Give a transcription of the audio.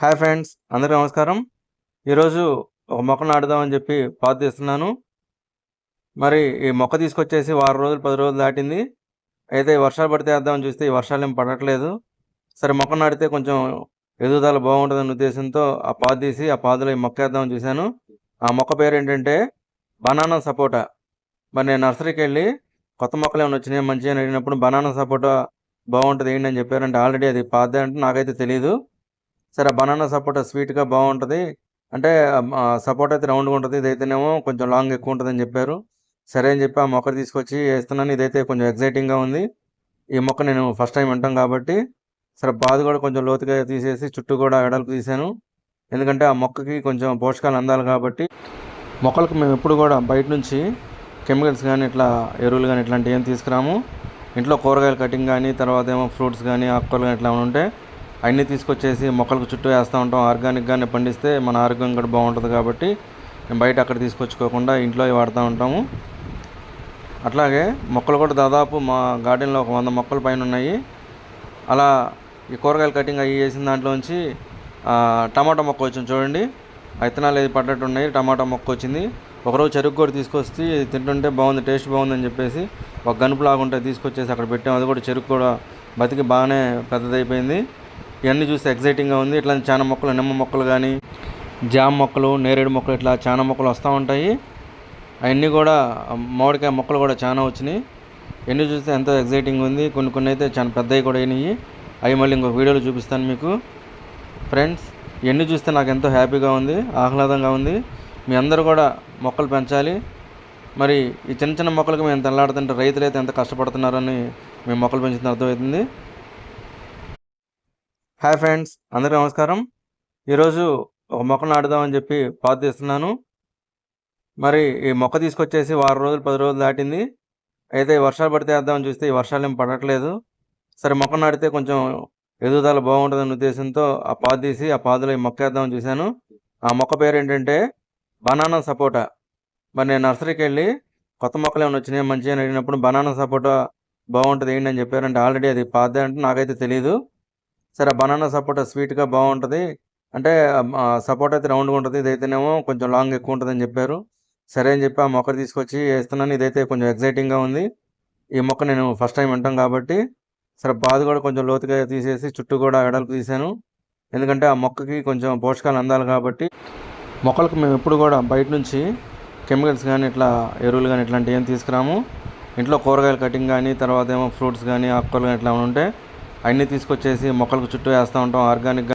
Hi friends అందరికీ నమస్కారం. ఈరోజు ఒక మొక్క నాటుదామని చెప్పి పాత తీస్తున్నాను. మరి ఈ మొక్క తీసుకొచ్చేసి వారం రోజులు పది రోజులు దాటింది అయితే వర్షాలు పడితే వేద్దామని చూస్తే ఈ వర్షాలు ఏం పడట్లేదు. సరే మొక్క నాటితే కొంచెం ఎదుగుదల బాగుంటుందనే ఉద్దేశంతో ఆ పాత తీసి ఆ పాదులో ఈ మొక్క వేద్దామని చూశాను. ఆ మొక్క పేరు ఏంటంటే బనానా సపోటా. మరి నేను నర్సరీకి వెళ్ళి కొత్త మొక్కలు ఏమైనా వచ్చినాయి మంచిగా అడిగినప్పుడు బనానా సపోటా బాగుంటుంది ఏంటి అని చెప్పారంటే ఆల్రెడీ అది పాదే అంటే నాకైతే తెలియదు సరే బనానా సపోటా స్వీట్గా బాగుంటుంది అంటే సపోటా అయితే రౌండ్గా ఉంటుంది. ఇదైతేనేమో కొంచెం లాంగ్ ఎక్కువ ఉంటుందని చెప్పారు. సరే అని చెప్పి ఆ మొక్క తీసుకొచ్చి వేస్తున్నాను. ఇదైతే కొంచెం ఎగ్జైటింగ్గా ఉంది. ఈ మొక్క నేను ఫస్ట్ టైం వింటాం కాబట్టి సరే బాధ కూడా కొంచెం లోతుగా తీసేసి చుట్టూ కూడా ఎడల్పు తీశాను ఎందుకంటే ఆ మొక్కకి కొంచెం పోషకాలు అందాలి కాబట్టి. మొక్కలకు మేము ఎప్పుడు కూడా బయట నుంచి కెమికల్స్ కానీ ఇట్లా ఎరువులు కానీ ఇట్లాంటివి ఏం తీసుకురాము. ఇంట్లో కూరగాయల కటింగ్ కానీ తర్వాత ఏమో ఫ్రూట్స్ కానీ ఆకుకూరలు కానీ ఇట్లా ఉంటే అన్నీ తీసుకొచ్చేసి మొక్కలకు చుట్టూ వేస్తూ ఉంటాం. ఆర్గానిక్గానే పండిస్తే మన ఆరోగ్యం కూడా బాగుంటుంది కాబట్టి మేము బయట అక్కడ తీసుకొచ్చుకోకుండా ఇంట్లో వాడుతూ ఉంటాము. అట్లాగే మొక్కలు కూడా దాదాపు మా గార్డెన్లో ఒక వంద మొక్కల పైన ఉన్నాయి. అలా ఈ కూరగాయలు కటింగ్ అవి వేసిన దాంట్లోంచి ఆ, టమాటా మొక్క వచ్చింది చూడండి. విత్తనాలు ఏది పడ్డట్టు ఉన్నాయి టమాటా మొక్క వచ్చింది. ఒకరోజు చెరుకు కూడా తీసుకొచ్చి తింటుంటే బాగుంది టేస్ట్ బాగుందని చెప్పేసి ఒక గనుపు లాగుంటే తీసుకొచ్చేసి అక్కడ పెట్టాం. అది కూడా చెరుకు కూడా బతికి బాగానే పెద్దదైపోయింది. ఇవన్నీ చూస్తే ఎగ్జైటింగ్గా ఉంది. ఇట్లా చాలా మొక్కలు నిమ్మ మొక్కలు కానీ జామ మొక్కలు నేరేడు మొక్కలు ఇట్లా చాలా మొక్కలు వస్తూ ఉంటాయి. అవన్నీ కూడా మామిడికాయ మొక్కలు కూడా చాలా వచ్చినాయి. ఎన్ని చూస్తే ఎంతో ఎగ్జైటింగ్ ఉంది. కొన్ని కొన్ని అయితే చాలా పెద్దవి కూడా అయినాయి. అవి మళ్ళీ ఇంకొక వీడియోలో చూపిస్తాను మీకు. ఫ్రెండ్స్ ఎన్ని చూస్తే నాకు ఎంతో హ్యాపీగా ఉంది ఆహ్లాదంగా ఉంది. మీ అందరూ కూడా మొక్కలు పెంచాలి. మరి ఈ చిన్న చిన్న మొక్కలకు మేము ఎంత తెల్లాడుతుంటే రైతులు అయితే ఎంత కష్టపడుతున్నారని మేము మొక్కలు పెంచుతున్న అర్థమవుతుంది. హాయ్ ఫ్రెండ్స్ అందరికీ నమస్కారం. ఈరోజు ఒక మొక్క నాటుదామని చెప్పి పాత తీస్తున్నాను మరి ఈ మొక్క తీసుకొచ్చేసి వారం రోజులు పది రోజులు దాటింది. అయితే వర్షాలు పడితే వేద్దామని చూస్తే ఈ వర్షాలు ఏం పడట్లేదు. సరే మొక్క నాటితే కొంచెం ఎదుగుదల బాగుంటుందనే ఉద్దేశంతో ఆ పాత తీసి ఆ పాదులో ఈ మొక్క వేద్దామని చూశాను. ఆ మొక్క పేరు ఏంటంటే బనానా సపోటా. మరి నేను నర్సరీకి వెళ్ళి కొత్త మొక్కలు ఏమైనా వచ్చినాయి మంచిగా అడిగినప్పుడు బనానా సపోటా బాగుంటుంది ఏంటి అని చెప్పారంటే ఆల్రెడీ అది పాదే అంటే నాకైతే తెలియదు సరే బనానా సపోటా స్వీట్గా బాగుంటుంది అంటే సపోటా అయితే రౌండ్గా ఉంటుంది. ఇదైతేనేమో కొంచెం లాంగ్ ఎక్కువ ఉంటుందని చెప్పారు. సరే అని చెప్పి ఆ మొక్క తీసుకొచ్చి వేస్తున్నాను. ఇదైతే కొంచెం ఎగ్జైటింగ్గా ఉంది. ఈ మొక్క నేను ఫస్ట్ టైం వింటాం కాబట్టి సరే బాధ కూడా కొంచెం లోతుగా తీసేసి చుట్టూ కూడా ఎడల్పు తీసాను. ఎందుకంటే ఆ మొక్కకి కొంచెం పోషకాలు అందాలి కాబట్టి. మొక్కలకు మేము ఎప్పుడు కూడా బయట నుంచి కెమికల్స్ కానీ ఇట్లా ఎరువులు కానీ ఇట్లాంటివి ఏం తీసుకురాము. ఇంట్లో కూరగాయల కటింగ్ కానీ తర్వాత ఏమో ఫ్రూట్స్ కానీ ఆకుకూరలు కానీ ఇట్లా ఉంటే అన్నీ తీసుకొచ్చేసి మొక్కలకు చుట్టూ వేస్తూ ఉంటాం. ఆర్గానిక్గా